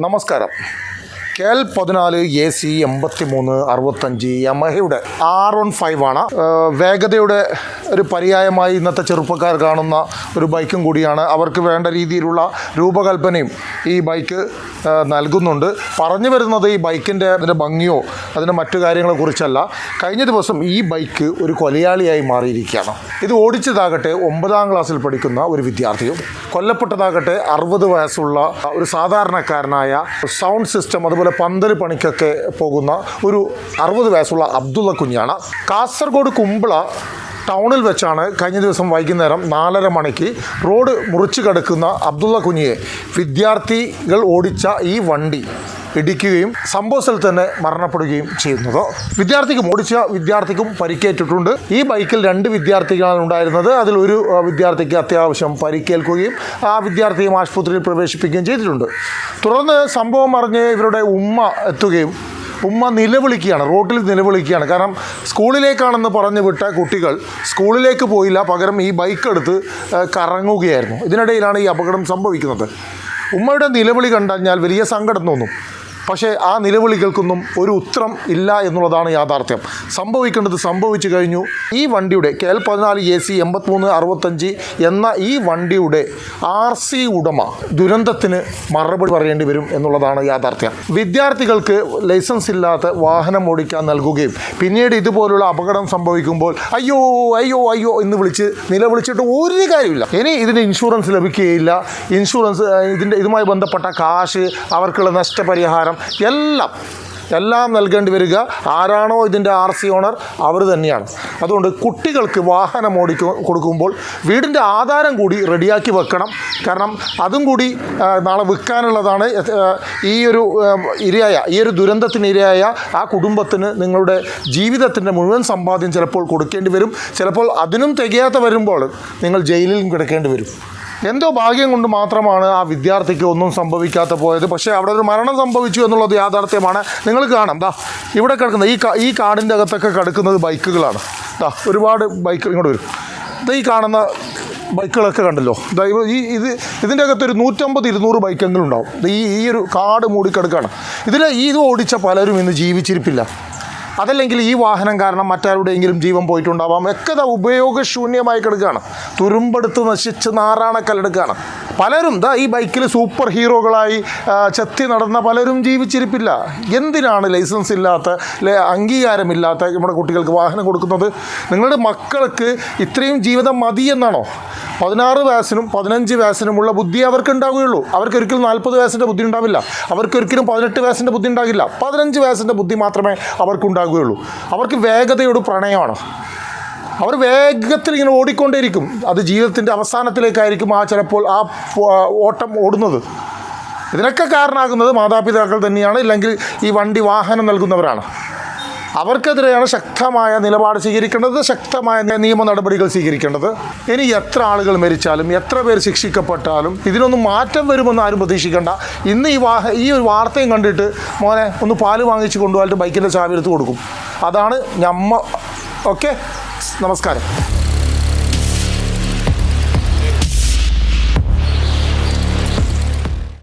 നമസ്കാരം. K L പതിനാല് A C എൺപത്തി മൂന്ന് അറുപത്തഞ്ച് യമഹയുടെ ആർ വൺ ഫൈവ് ആണ്. വേഗതയുടെ ഒരു പര്യായമായി ഇന്നത്തെ ചെറുപ്പക്കാർ കാണുന്ന ഒരു ബൈക്കും കൂടിയാണ്. അവർക്ക് വേണ്ട രീതിയിലുള്ള രൂപകൽപ്പനയും ഈ ബൈക്ക് നൽകുന്നുണ്ട്. പറഞ്ഞു വരുന്നത് ഈ ബൈക്കിന്റെ അതിന്റെ ഭംഗിയോ അതിന്റെ മറ്റു കാര്യങ്ങളെ കുറിച്ചല്ല. കഴിഞ്ഞ ദിവസം ഈ ബൈക്ക് ഒരു കൊലയാളിയായി മാറിയിരിക്കുകയാണ്. ഇത് ഓടിച്ചതാകട്ടെ ഒമ്പതാം ക്ലാസ്സിൽ പഠിക്കുന്ന ഒരു വിദ്യാർത്ഥിയും കൊല്ലപ്പെട്ടതാകട്ടെ അറുപത് വയസ്സുള്ള ഒരു സാധാരണക്കാരനായ സൗണ്ട് സിസ്റ്റം അതുപോലെ പന്തൽ പണിക്കൊക്കെ പോകുന്ന ഒരു അറുപത് വയസ്സുള്ള അബ്ദുള്ള കുഞ്ഞാണ്. കാസർഗോഡ് കുമ്പള ടൗണിൽ വെച്ചാണ് കഴിഞ്ഞ ദിവസം വൈകുന്നേരം നാലര മണിക്ക് റോഡ് മുറിച്ചു കിടക്കുന്ന അബ്ദുള്ള കുഞ്ഞിയെ വിദ്യാർത്ഥികൾ ഓടിച്ച ഈ വണ്ടി ഇടിക്കുകയും സംഭവ സ്ഥലത്ത് തന്നെ മരണപ്പെടുകയും ചെയ്യുന്നത്. വിദ്യാർത്ഥിക്കും ഓടിച്ച വിദ്യാർത്ഥിക്കും പരിക്കേറ്റിട്ടുണ്ട്. ഈ ബൈക്കിൽ രണ്ട് വിദ്യാർത്ഥികളാണ് ഉണ്ടായിരുന്നത്. അതിൽ ഒരു വിദ്യാർത്ഥിക്ക് അത്യാവശ്യം പരിക്കേൽക്കുകയും ആ വിദ്യാർത്ഥിയും ആശുപത്രിയിൽ പ്രവേശിപ്പിക്കുകയും ചെയ്തിട്ടുണ്ട്. തുടർന്ന് സംഭവം അറിഞ്ഞ് ഇവരുടെ ഉമ്മ എത്തുകയും ഉമ്മ നിലവിളിക്കുകയാണ് റോട്ടിൽ നിലവിളിക്കുകയാണ്. കാരണം സ്കൂളിലേക്കാണെന്ന് പറഞ്ഞു വിട്ട കുട്ടികൾ സ്കൂളിലേക്ക് പോയില്ല പകരം ഈ ബൈക്ക് എടുത്ത് കറങ്ങുകയായിരുന്നു. ഇതിനിടയിലാണ് ഈ അപകടം സംഭവിക്കുന്നത്. ഉമ്മയുടെ നിലവിളി കണ്ടഞ്ഞാൽ വലിയ സങ്കടം തോന്നും. പക്ഷേ ആ നിലവിളികൾക്കൊന്നും ഒരു ഉത്തരം ഇല്ല എന്നുള്ളതാണ് യാഥാർത്ഥ്യം. സംഭവിക്കേണ്ടത് സംഭവിച്ചു കഴിഞ്ഞു. ഈ വണ്ടിയുടെ കെ എൽ പതിനാല് എ സി എൺപത്തിമൂന്ന് അറുപത്തഞ്ച് എന്ന ഈ വണ്ടിയുടെ ആർ സി ഉടമ ദുരന്തത്തിന് മറുപടി പറയേണ്ടി വരും എന്നുള്ളതാണ് യാഥാർത്ഥ്യം. വിദ്യാർത്ഥികൾക്ക് ലൈസൻസ് ഇല്ലാത്ത വാഹനം ഓടിക്കാൻ നൽകുകയും പിന്നീട് ഇതുപോലുള്ള അപകടം സംഭവിക്കുമ്പോൾ അയ്യോ അയ്യോ അയ്യോ എന്ന് വിളിച്ച് നിലവിളിച്ചിട്ട് ഒരു കാര്യമില്ല ഇനി ഇതിന് ഇൻഷുറൻസ് ലഭിക്കുകയില്ല. ഇൻഷുറൻസ് ഇതിന്റെ ഇതുമായി ബന്ധപ്പെട്ട കാശ് അവർക്കുള്ള നഷ്ടപരിഹാരം എല്ലാം എല്ലാം നൽകേണ്ടി വരിക. ആരാണോ ഇതിന്റെ ആർ സി ഓണർ അവർ തന്നെയാണ്. അതുകൊണ്ട് കുട്ടികൾക്ക് വാഹനം ഓടിക്കു കൊടുക്കുമ്പോൾ വീടിന്റെ ആധാരം കൂടി റെഡിയാക്കി വെക്കണം. കാരണം അതും കൂടി നാളെ വിൽക്കാനുള്ളതാണ് ഈ ഒരു ഇരയായ ഈ ഒരു ദുരന്തത്തിന് ഇരയായ ആ കുടുംബത്തിന് നിങ്ങളുടെ ജീവിതത്തിന്റെ മുഴുവൻ സമ്പാദ്യം ചിലപ്പോൾ കൊടുക്കേണ്ടി വരും. ചിലപ്പോൾ അതിനും തികയാത്ത വരുമ്പോൾ നിങ്ങൾ ജയിലിലും കിടക്കേണ്ടി വരും. എന്തോ ഭാഗ്യം കൊണ്ട് മാത്രമാണ് ആ വിദ്യാർത്ഥിക്ക് ഒന്നും സംഭവിക്കാത്ത പോയത്. പക്ഷേ അവിടെ ഒരു മരണം സംഭവിച്ചു എന്നുള്ളത് യാഥാർത്ഥ്യമാണ്. നിങ്ങൾ കാണാം. ദാ ഇവിടെ കിടക്കുന്ന ഈ ഈ കാടിന്റെ അകത്തൊക്കെ കിടക്കുന്നത് ബൈക്കുകളാണ്. ദാ ഒരുപാട് ബൈക്ക് ഇങ്ങോട്ട് വരും. ദാ ഈ കാണുന്ന ബൈക്കുകളൊക്കെ കണ്ടല്ലോ. ഈ ഇത് ഇതിന്റെ അകത്ത് ഒരു നൂറ്റമ്പത് ഇരുന്നൂറ് ബൈക്കെങ്കിലും ഉണ്ടാവും. ഈ ഈ ഒരു കാട് മൂടിക്കിടക്കുകയാണ് ഇതിൽ ഇത് ഓടിച്ച പലരും ഇന്ന് ജീവിച്ചിരിപ്പില്ല. അതല്ലെങ്കിൽ ഈ വാഹനം കാരണം മറ്റാരുടെയെങ്കിലും ജീവൻ പോയിട്ടുണ്ടാവാം. ഒക്കെ ഉപയോഗശൂന്യമായി കിടക്കുകയാണ്. തുരുമ്പെടുത്ത് നശിച്ച് നാറാണക്കല്ലെടുക്കുകയാണ്. പലരും ദാ ഈ ബൈക്കിൽ സൂപ്പർ ഹീറോകളായി ചെത്തി നടന്ന പലരും ജീവിച്ചിരിപ്പില്ല. എന്തിനാണ് ലൈസൻസ് ഇല്ലാത്ത അംഗീകാരമില്ലാത്ത നമ്മുടെ കുട്ടികൾക്ക് വാഹനം കൊടുക്കുന്നത്? നിങ്ങളുടെ മക്കൾക്ക് ഇത്രയും ജീവിതം മതി എന്നാണോ? പതിനാറ് വയസ്സിനും പതിനഞ്ച് വയസ്സിനുമുള്ള ബുദ്ധി അവർക്ക് ഉണ്ടാവുകയുള്ളൂ അവർക്ക് ഒരിക്കലും നാൽപ്പത് വയസ്സിന്റെ ബുദ്ധി ഉണ്ടാവില്ല. അവർക്ക് ഒരിക്കലും പതിനെട്ട് വയസ്സിന്റെ ബുദ്ധി ഉണ്ടാകില്ല. പതിനഞ്ച് വയസ്സിന്റെ ബുദ്ധി മാത്രമേ അവർക്ക് ഉണ്ടാകുകയുള്ളൂ അവർക്ക് വേഗതയോട് പ്രണയമാണ്. അവർ വേഗത്തിൽ ഇങ്ങനെ ഓടിക്കൊണ്ടേയിരിക്കും. അത് ജീവിതത്തിന്റെ അവസാനത്തിലേക്കായിരിക്കും ആ ചിലപ്പോൾ ആ ഓട്ടം ഓടുന്നത്. ഇതിനൊക്കെ കാരണമാകുന്നത് മാതാപിതാക്കൾ തന്നെയാണ് ഇല്ലെങ്കിൽ ഈ വണ്ടി വാഹനം നൽകുന്നവരാണ്. അവർക്കെതിരെയാണ് ശക്തമായ നിലപാട് സ്വീകരിക്കേണ്ടത് ശക്തമായ നിയമ നടപടികൾ സ്വീകരിക്കേണ്ടത്. ഇനി എത്ര ആളുകൾ മരിച്ചാലും എത്ര പേർ ശിക്ഷിക്കപ്പെട്ടാലും ഇതിനൊന്നും മാറ്റം വരുമെന്ന് ആരും പ്രതീക്ഷിക്കേണ്ട. ഇന്ന് ഈ വാഹ ഈ ഒരു വാർത്തയും കണ്ടിട്ട് മോനെ ഒന്ന് പാൽ വാങ്ങിച്ച് കൊണ്ടുപോയിട്ട് ബൈക്കിന്റെ ചാവി എടുത്ത് കൊടുക്കും. അതാണ് ഞമ്മ ഓക്കെ? നമസ്കാരം.